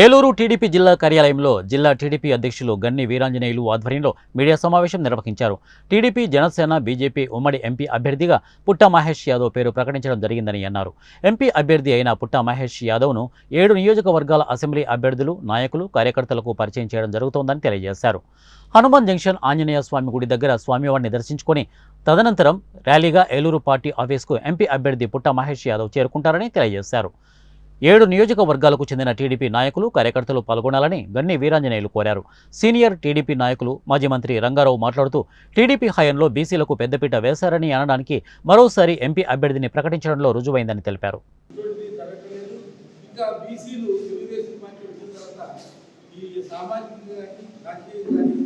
Eluru TDP జిల్లా కార్యాలయంలో జిల్లా టీడీపీ అధ్యక్షులు గన్ని వీరాంజనేయులు ఆధ్వర్యంలో మీడియా సమావేశం నిర్వహించారు. టీడీపీ జనసేన బీజేపీ ఉమ్మడి ఎంపీ అభ్యర్థిగా పుట్టా మహేష్ యాదవ్ పేరు ప్రకటించడం జరిగిందని అన్నారు. ఎంపీ అభ్యర్థి అయిన పుట్టా మహేష్ యాదవ్ను ఏడు నియోజకవర్గాల అసెంబ్లీ అభ్యర్థులు నాయకులు కార్యకర్తలకు పరిచయం చేయడం జరుగుతోందని తెలియజేశారు. హనుమాన్ జంక్షన్ ఆంజనేయ స్వామి గుడి దగ్గర స్వామివారిని దర్శించుకొని తదనంతరం ర్యాలీగా ఏలూరు పార్టీ ఆఫీస్కు ఎంపీ అభ్యర్థి పుట్టా మహేష్ యాదవ్ చేరుకుంటారని తెలియజేశారు. ఏడు నియోజకవర్గాలకు చెందిన టీడీపీ నాయకులు కార్యకర్తలు పాల్గొనాలని గన్ని వీరాంజనేయులు కోరారు. సీనియర్ టీడీపీ నాయకులు మాజీ మంత్రి రంగారావు మాట్లాడుతూ టీడీపీ హయాంలో బీసీలకు పెద్దపీట వేశారని అనడానికి మరోసారి ఎంపీ అభ్యర్థిని ప్రకటించడంలో రుజువైందని తెలిపారు. దీనికి ప్రధానంగా ఇంకా బీసీలు వరాలు తర్వాత చంద్రబాబు తర్వాత ఈ సామాజిక కానీ రాజకీయ కానీ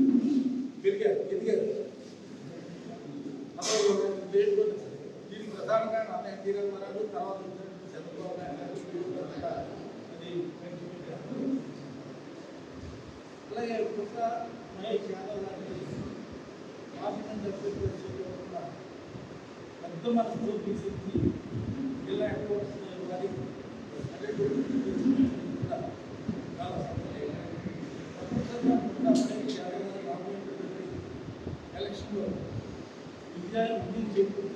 పెరిగారు ఎదిగారు అప్పుడు దేంట్లో దీనికి ప్రధానంగా నాన్న ఎన్టీ రామారావు తర్వాత వచ్చినటువంటి చంద్రబాబు నాయుడు గారు వీళ్ళు కూడా అది పెంచుకుంటారు. అలాగే కొత్త మహేష్ యాదవ్ గారిని పెద్ద మనసు చూపించింది జిల్లా హెడ్ క్వార్టర్స్ వారి చాలా సంతోషంగా ఎలక్షన్లో విజయాన్ని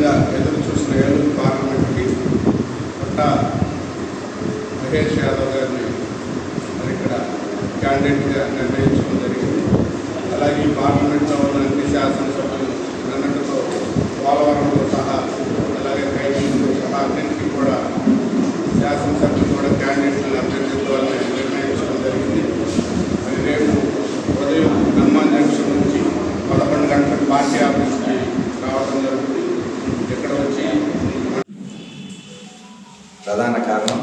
ఉత్కంఠంగా ఎదురు చూసిన ఏడు పార్లమెంట్కి కొట్ట మహేష్ యాదవ్ గారిని మరి ఇక్కడ క్యాండిడేట్గా నిర్ణయించడం జరిగింది. అలాగే ఈ పార్లమెంట్లో ఉన్న అన్ని శాసనసభలు నిన్నటితో పోలవరంలో సహా అలాగే రైతులతో సహా అన్నింటికీ కూడా శాసనసభ్యులు కూడా క్యాండిడేట్లు అభ్యర్థిత్వాన్ని నిర్ణయించడం జరిగింది మరి రేపు ఉదయం హనుమాన్ జంక్షన్ నుంచి పదకొండు గంటలకు పార్టీ ఆఫీస్కి రావడం జరుగుతుంది ఇక్కడ వచ్చి ప్రధాన కారణం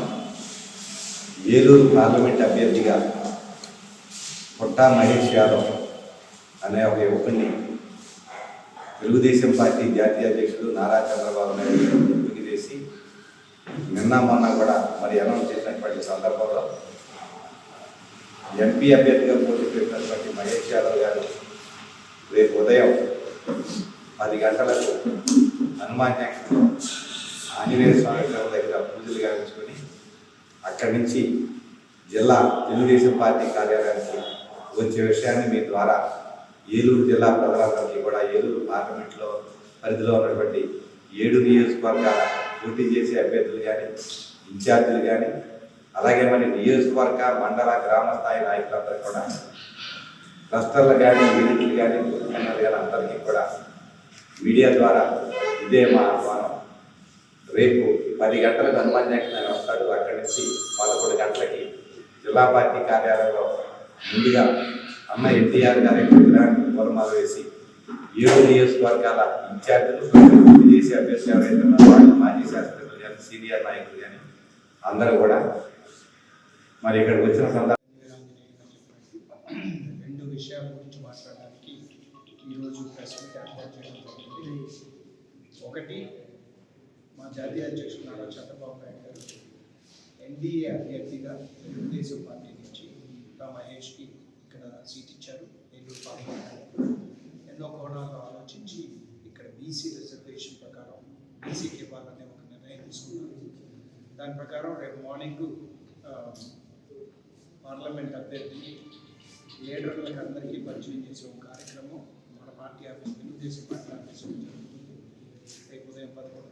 ఏలూరు పార్లమెంట్ అభ్యర్థిగా పుట్టా మహేష్ యాదవ్ అనే ఒక యువకుని తెలుగుదేశం పార్టీ జాతీయ అధ్యక్షుడు నారా చంద్రబాబు నాయుడు గారు ఎంపిక చేసి నిన్న మొన్న కూడా మరి అనౌన్స్ చేసినటువంటి సందర్భంలో ఎంపీ అభ్యర్థిగా పోటీ పెట్టినటువంటి మహేష్ యాదవ్ గారు రేపు ఉదయం పది గంటలకు హనుమాన్ జంక్షన్ ఆంజనేయ స్వామి దగ్గర పూజలు గావించుకొని అక్కడి నుంచి జిల్లా తెలుగుదేశం పార్టీ కార్యాలయానికి వచ్చే విషయాన్ని మీ ద్వారా ఏలూరు జిల్లా ప్రజలందరికీ కూడా ఏలూరు పార్లమెంట్లో పరిధిలో ఉన్నటువంటి ఏడు నియోజకవర్గాల పోటీ చేసే అభ్యర్థులు కానీ ఇన్ఛార్జీలు కానీ అలాగే మరి నియోజకవర్గ మండల గ్రామ స్థాయి నాయకులందరూ కూడా క్లస్టర్లు కానీ యూనిట్లు కానీ అందరికీ కూడా మీడియా ద్వారా ఇదే మా ఆహ్వానం. రేపు పది గంటలకు హనుమాన్ జంక్షన్ ఆయన వస్తాడు. అక్కడి నుంచి పదకొండు గంటలకి జిల్లా పార్టీ కార్యాలయంలో ముందుగా అన్న ఎన్టీఆర్ గారి విగ్రహానికి పూలమాల వేసి ఏడు నియోజకవర్గాల ఇన్ఛార్జీలు విదేశీ అభ్యర్థి ఎవరైతే ఉన్నారో వాళ్ళు మాజీ శాస్త్రజ్ఞులు కానీ సీనియర్ నాయకులు కానీ అందరూ కూడా మరి ఇక్కడికి వచ్చిన సందర్భంగా రెండు విషయాల గురించి మాట్లాడడానికి ఈరోజు ప్రెస్ మీట్ ఏర్పాటు చేయడం జరిగింది. ఒకటి మా జాతీయ అధ్యక్షుడు నారా చంద్రబాబు నాయుడు గారు ఎన్డీఏ అభ్యర్థిగా తెలుగుదేశం పార్టీ నుంచి రా మహేష్కి ఇక్కడ సీట్ ఇచ్చారు. నెల్లూరు పార్లమెంట్ ఎన్నో కోణాలు ఆలోచించి ఇక్కడ బీసీ రిజర్వేషన్ ప్రకారం బీసీకి ఇవ్వాలనే ఒక నిర్ణయం తీసుకున్నారు. దాని ప్రకారం రేపు మార్నింగ్ పార్లమెంట్ అభ్యర్థిని లీడర్లకు అందరికీ పరిచయం చేసే ఒక కార్యక్రమం మన party office Telugu Desam party office జరుగుతుంది. రేపు ఉదయం పదకొండు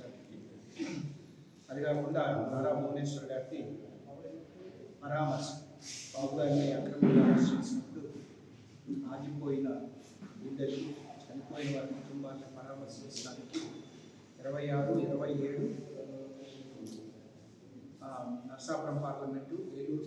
అది కాకుండా నారా భువనేశ్వర్ గారిని పరామర్శ బాబు గారిని అక్రమంగా అరెస్ట్ ఆగిపోయిన గుండెలు చనిపోయిన వారి కుటుంబాన్ని పరామర్శించడానికి ఇరవై ఆరు ఇరవై ఏడు నర్సాపురం పార్లమెంటు ఏలూరు